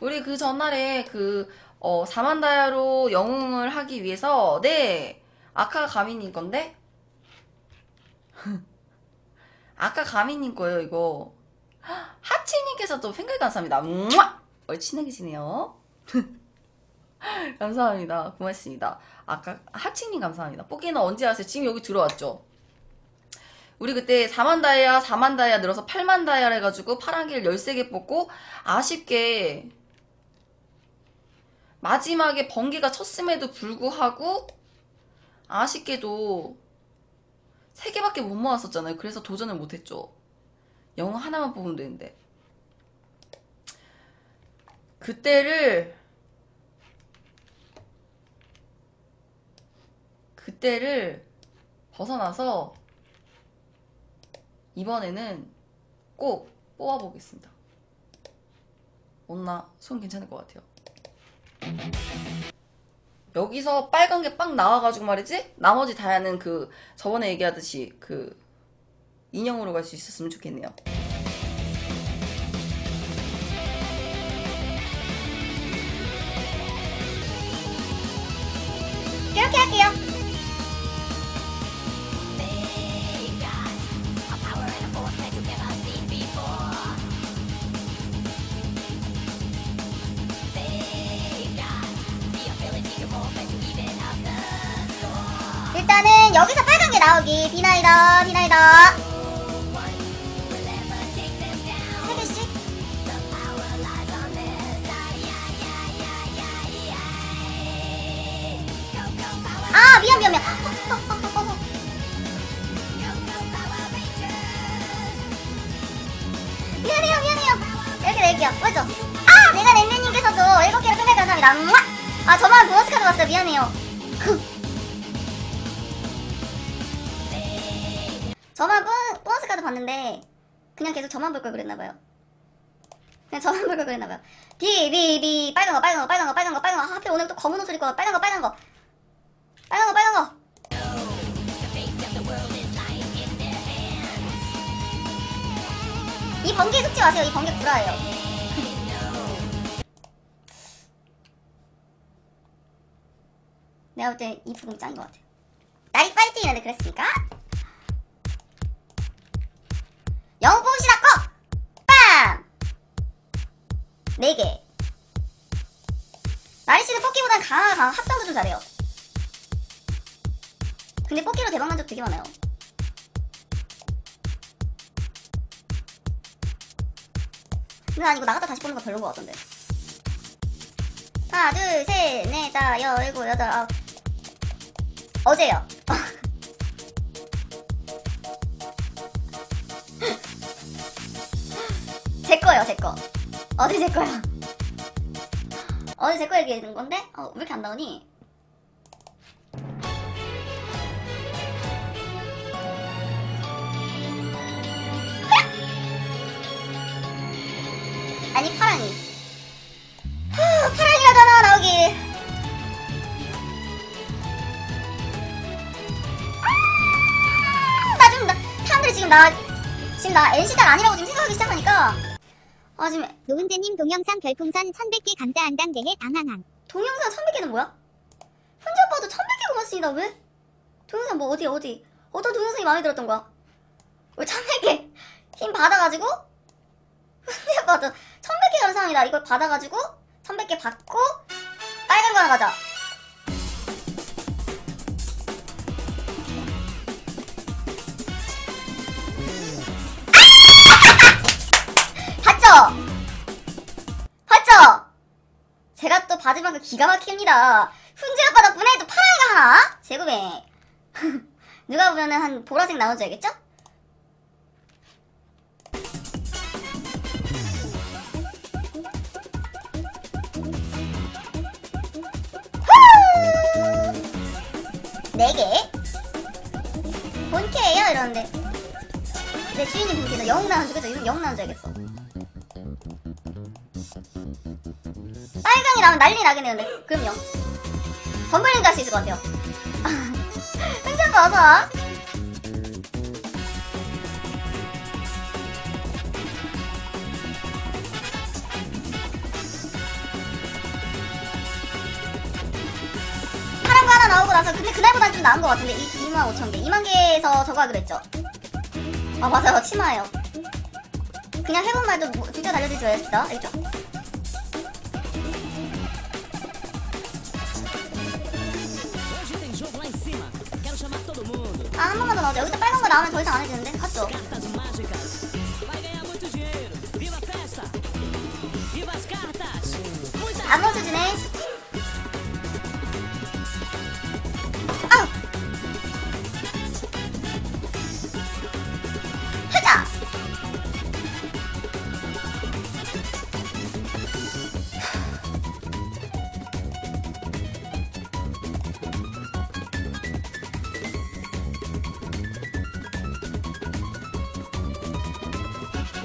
우리 그 전날에 그, 어, 4만 다이아로 영웅을 하기 위해서, 네! 아까 가민님 건데? 아까 가민님 거예요, 이거. 하치님께서 또 팬글 감사합니다. 므아! 얼친해계시네요. 감사합니다. 고맙습니다. 아까 하치님 감사합니다. 뽑기는 언제 하세요? 지금 여기 들어왔죠? 우리 그때 4만 다이아, 4만 다이아 늘어서 8만 다이아 해가지고 파란 길 13개 뽑고 아쉽게 마지막에 번개가 쳤음에도 불구하고 아쉽게도 3개밖에 못 모았었잖아요. 그래서 도전을 못했죠. 영어 하나만 뽑으면 되는데. 그때를 그때를 벗어나서 이번에는 꼭 뽑아보겠습니다. 없나? 손 괜찮을 것 같아요. 여기서 빨간 게 빵 나와가지고 말이지? 나머지 다야는 그 저번에 얘기하듯이 그 인형으로 갈 수 있었으면 좋겠네요. 일단은 여기서 빨간 게 나오기. 비나이다 비나이다 아 미안 미안 미안. 미안해요 미안해요. 이렇게 낼게요. 맞죠? 아 내가 낸면님께서도 일곱 개를 끝내 감사합니다! 아 저만 보너스 카드 왔어요. 미안해요 봤는데 그냥 계속 저만 볼 걸 그랬나봐요 그냥 저만 볼 걸 그랬나봐요 비 비 비 빨간 거 빨간 거 빨간 거 빨간 거 빨간 거 아, 하필 오늘 또 검은 옷을 입고 와. 빨간 거 빨간 거 빨간 거 빨간 거 이 번개 속지 마세요. 이 번개 구라예요. 내가 볼때이 부분 짱인 것 같아요. 나이 파이팅이라는데 그랬으니까. 4개. 날씨는 뽑기보단 강하 강 합성도 좀 잘해요. 근데 뽑기로 대박난 적 되게 많아요. 근데 아니고 나갔다 다시 뽑는 거 별로인 것 같던데. 하나 둘셋넷 다 여, 일곱 여덟 아홉. 어제요. 제 거예요 제 거. 어제 제 거야. 어제 제 거 얘기하는 건데? 어, 왜 이렇게 안 나오니? 아니, 파랑이. 후, 파랑이라잖아, 나오길. 아, 나 지금, 나, 지금 나, 지금 나 NC달 아니라고 지금 생각하기 시작하니까. 아, 지금 노은재님 동영상 별풍선 1100개 감사한당 대해 앙앙앙. 동영상 1100개는 뭐야? 혼자 봐도 1100개 고맙습니다. 왜? 동영상 뭐 어디 어디 어떤 동영상이 마음에 들었던 거야? 왜 1100개 힘 받아가지고 혼자 봐도 1100개 감사합니다. 이걸 받아가지고 1100개 받고 빨간 거 하나 가자. 봤죠? 받을 만큼 기가 막힙니다. 훈제 오빠 덕분에 또 파랑이가 하나? 제구매. 누가 보면은 한 보라색 나눠줘야겠죠? 후! 네 개. 본캐예요 이러는데. 내 주인님 본캐죠. 영웅 나눠줘 그죠? 이거 영웅 나눠줘야겠어. 나면 난리 나겠네요 근데. 그럼요. 덤블링도 할 수 있을 것 같아요. 흥정가 어서. 파란거 하나 나오고 나서 근데 그날보단 좀 나은 것 같은데. 2만 5천개. 2만 개에서 저거 하기로 했죠. 아 맞아요. 치마예요. 그냥 해본 말도 뭐, 진짜 달려들지 말겠다. 알죠? 아 한 번만 더 넣어줘. 여기서 빨간 거 나오면 더 이상 안 해주는데. Vai ganhar muito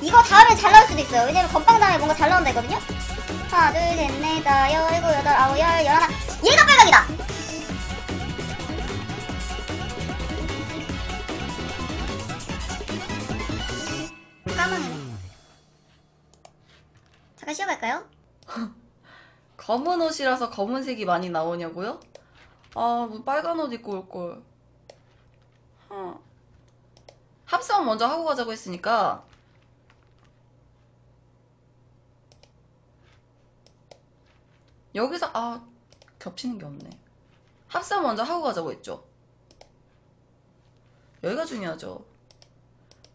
이거 다음에 잘 나올 수도 있어요. 왜냐면 건빵 다음에 뭔가 잘 나온다 했거든요. 하나, 둘, 셋, 넷, 다, 여, 일곱, 여덟, 아홉, 열, 열하나. 얘가 빨강이다! 까망이네. 잠깐 쉬어갈까요? 검은 옷이라서 검은색이 많이 나오냐고요? 아, 뭐 빨간 옷 입고 올걸. 어. 합성 먼저 하고 가자고 했으니까. 여기서, 아, 겹치는 게 없네. 합성 먼저 하고 가자고 했죠. 여기가 중요하죠.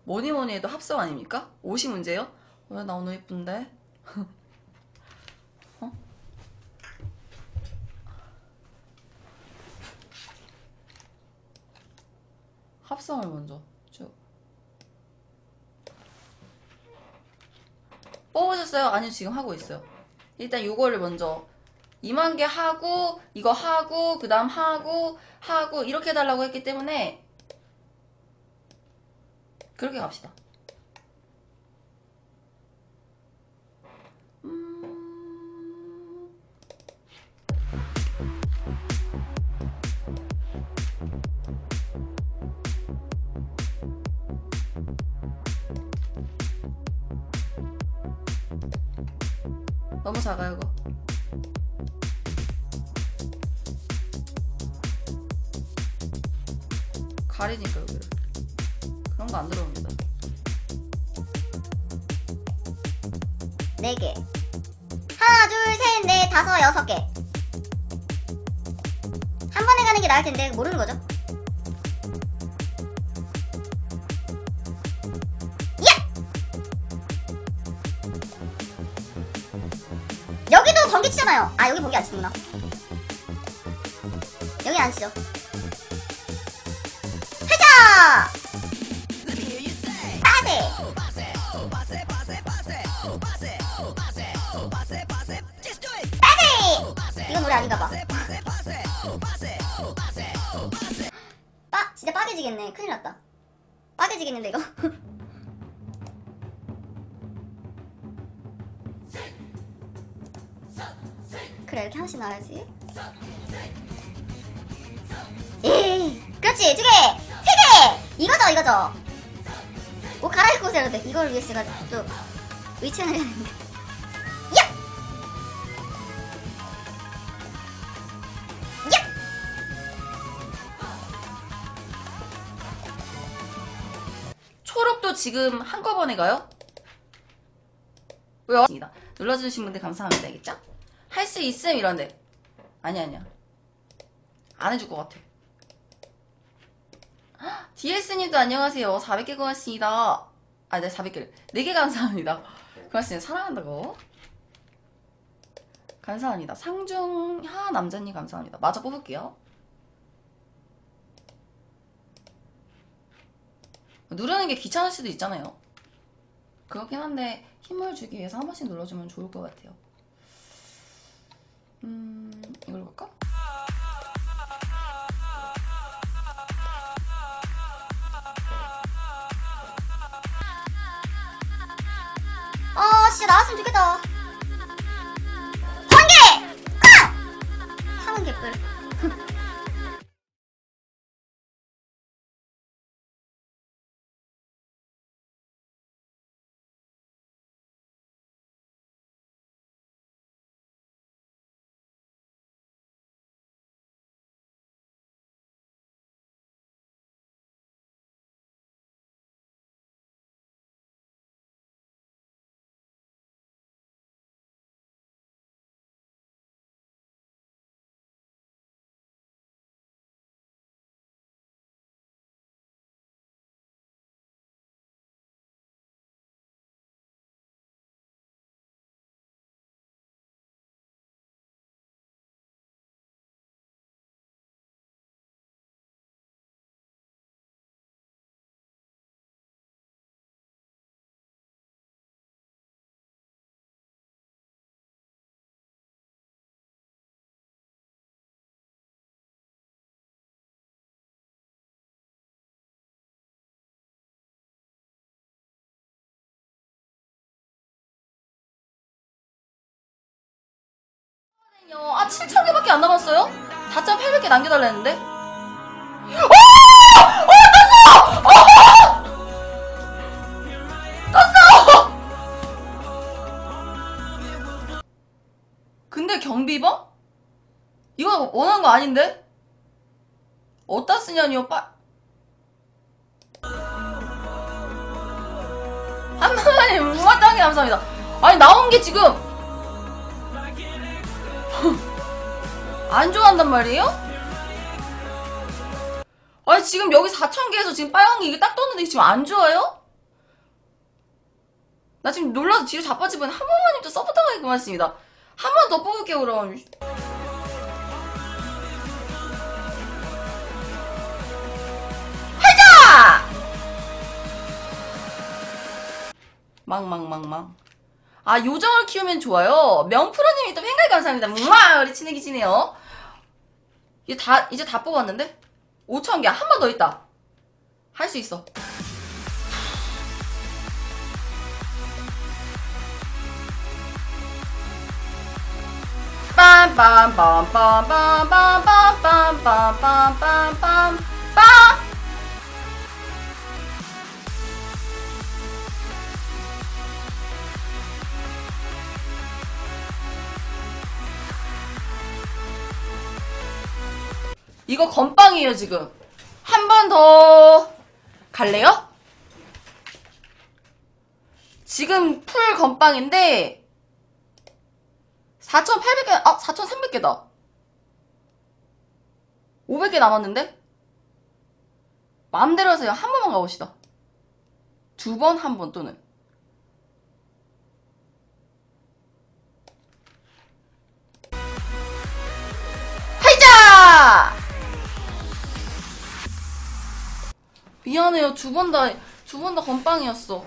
뭐니 뭐니 해도 합성 아닙니까? 옷이 문제요? 왜 나 오늘 예쁜데? 합성을 먼저 쭉 뽑으셨어요? 아니요 지금 하고 있어요 일단 이거를 먼저 2만 개 하고 이거 하고 그 다음 하고 하고 이렇게 해달라고 했기 때문에 그렇게 갑시다. 음... 너무 작아요 이거 가리니까 여기를 그런 거 안 들어옵니다 네 개. 하나, 둘, 셋, 넷, 다섯, 여섯 개. 한 번에 가는 게 나을 텐데 모르는 거죠? 야! 여기도 번개 치잖아요. 아 여기 번개 안 치는구나. 여기 안 치죠. 빠세! 빠세! 이건 노래 아닌가 봐. 빠 진짜 빠개지겠네. 큰일 났다. 빠개지겠는데 이거. 그래 이렇게 하나씩 나와야지. 에이, 그렇지 두 개, 세 개. 이거죠 이거죠. 옷 갈아입고 오세요. 근데 이걸 위해서 제가 또 위치를 해야 되는데. 초록도 지금 한꺼번에 가요? 왜요? 눌러주신 분들 감사합니다 알겠죠? 할 수 있음 이런데 아니 아니야 안 해줄 것 같아 DS님도 안녕하세요. 400개 고맙습니다. 아 네 400개를. 4개 감사합니다. 고맙습니다. 사랑한다고? 감사합니다. 상중하 남자님 감사합니다. 마저 뽑을게요. 누르는 게 귀찮을 수도 있잖아요. 그렇긴 한데 힘을 주기 위해서 한 번씩 눌러주면 좋을 것 같아요. 음 진짜 나왔으면 좋겠다. 번개! 쾅! 황은 개뿔. 7,000개밖에 안 남았어요? 4,800개 남겨달랬는데? 근데 경비범? 이거 원하는 거 아닌데? 어디다 쓰냐니요, 빠. 한 번만에 무마땅히 감사합니다. 아니, 나온 게 지금. 안 좋아한단 말이에요? 아니, 지금 여기 4,000개에서 지금 빨간 게 이게 딱 떴는데 지금 안 좋아요? 나 지금 놀라서 뒤로 자빠지면 한 번만님 또 서포터가 고맙습니다. 한 번 더 뽑을게요, 그럼. 하자! 망망망망. 아, 요정을 키우면 좋아요. 명프로님이 또 팬가입 감사합니다. 뭉아! 우리 친해기지네요. 이제 다, 이제 다 뽑았는데? 5,000개. 한 번 더 있다. 할 수 있어. 빰빰빰빰빰빰빰빰빰빰빰빰빰 이거 건빵이에요 지금 한 번 더 갈래요? 지금 풀 건빵인데 4,800개, 아, 4,300개다. 500개 남았는데? 마음대로 하세요. 한 번만 가봅시다. 두 번, 한 번 또는. 미안해요. 두 번 다, 두 번 다 건빵이었어.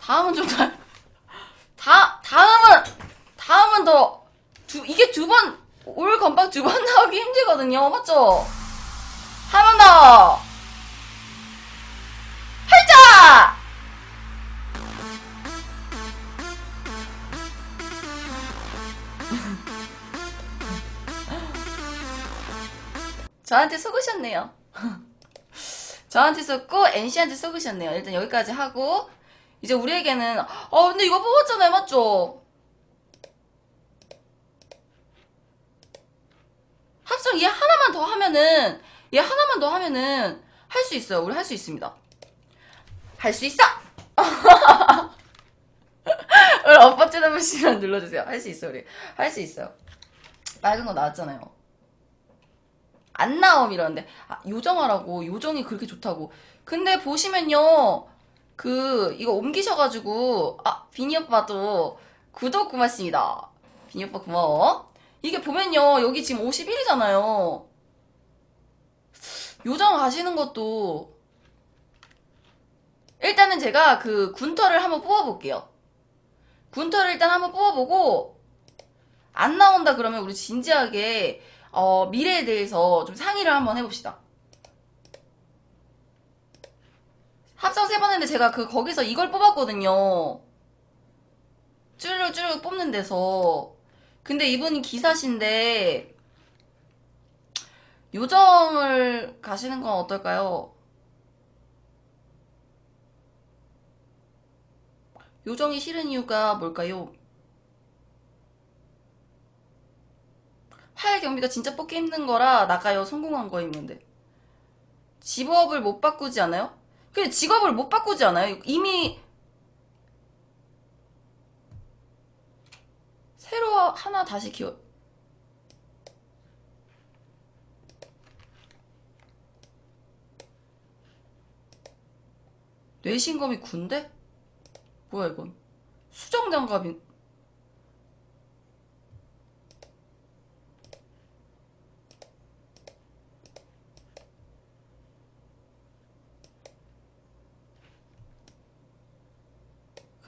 다음은 좀 다, 다, 다음은, 다음은 더, 두, 이게 두 번, 올 건빵 두 번 나오기 힘들거든요. 맞죠? 한 번 더! 활자! 저한테 속으셨네요. 저한테 속고 NC한테 속으셨네요. 일단 여기까지 하고 이제 우리에게는 어 근데 이거 뽑았잖아요. 맞죠? 합성 얘 하나만 더 하면은 얘 하나만 더 하면은 할 수 있어요. 우리 할 수 있습니다. 할 수 있어. 우리 오빠 쳐다보시면 눌러주세요. 할 수 있어 우리 할 수 있어요. 빨간 거 나왔잖아요. 안 나옴 이러는데 아, 요정하라고 요정이 그렇게 좋다고. 근데 보시면요. 그 이거 옮기셔가지고 아 비니 오빠도 구독 고맙습니다. 비니 오빠 고마워. 이게 보면요 여기 지금 51이잖아요. 요정 가시는 것도 일단은 제가 그 군터를 한번 뽑아볼게요. 군터를 일단 한번 뽑아보고 안 나온다 그러면 우리 진지하게 어, 미래에 대해서 좀 상의를 한번 해봅시다. 합성 세 번 했는데 제가 그 거기서 이걸 뽑았거든요. 쭈르륵 뽑는 데서. 근데 이분이 기사신데 요정을 가시는 건 어떨까요? 요정이 싫은 이유가 뭘까요? 화해 경비가 진짜 뽑기 힘든 거라 나가요 성공한 거 있는데 직업을 못 바꾸지 않아요? 근데 직업을 못 바꾸지 않아요? 이미 새로 하나 다시 키워 뇌신검이 군대? 뭐야 이건 수정장갑이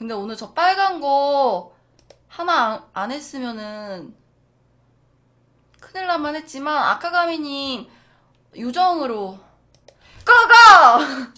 근데 오늘 저 빨간 거 하나 안, 안 했으면은 큰일 날만 했지만 아카가미님 요정으로 고고!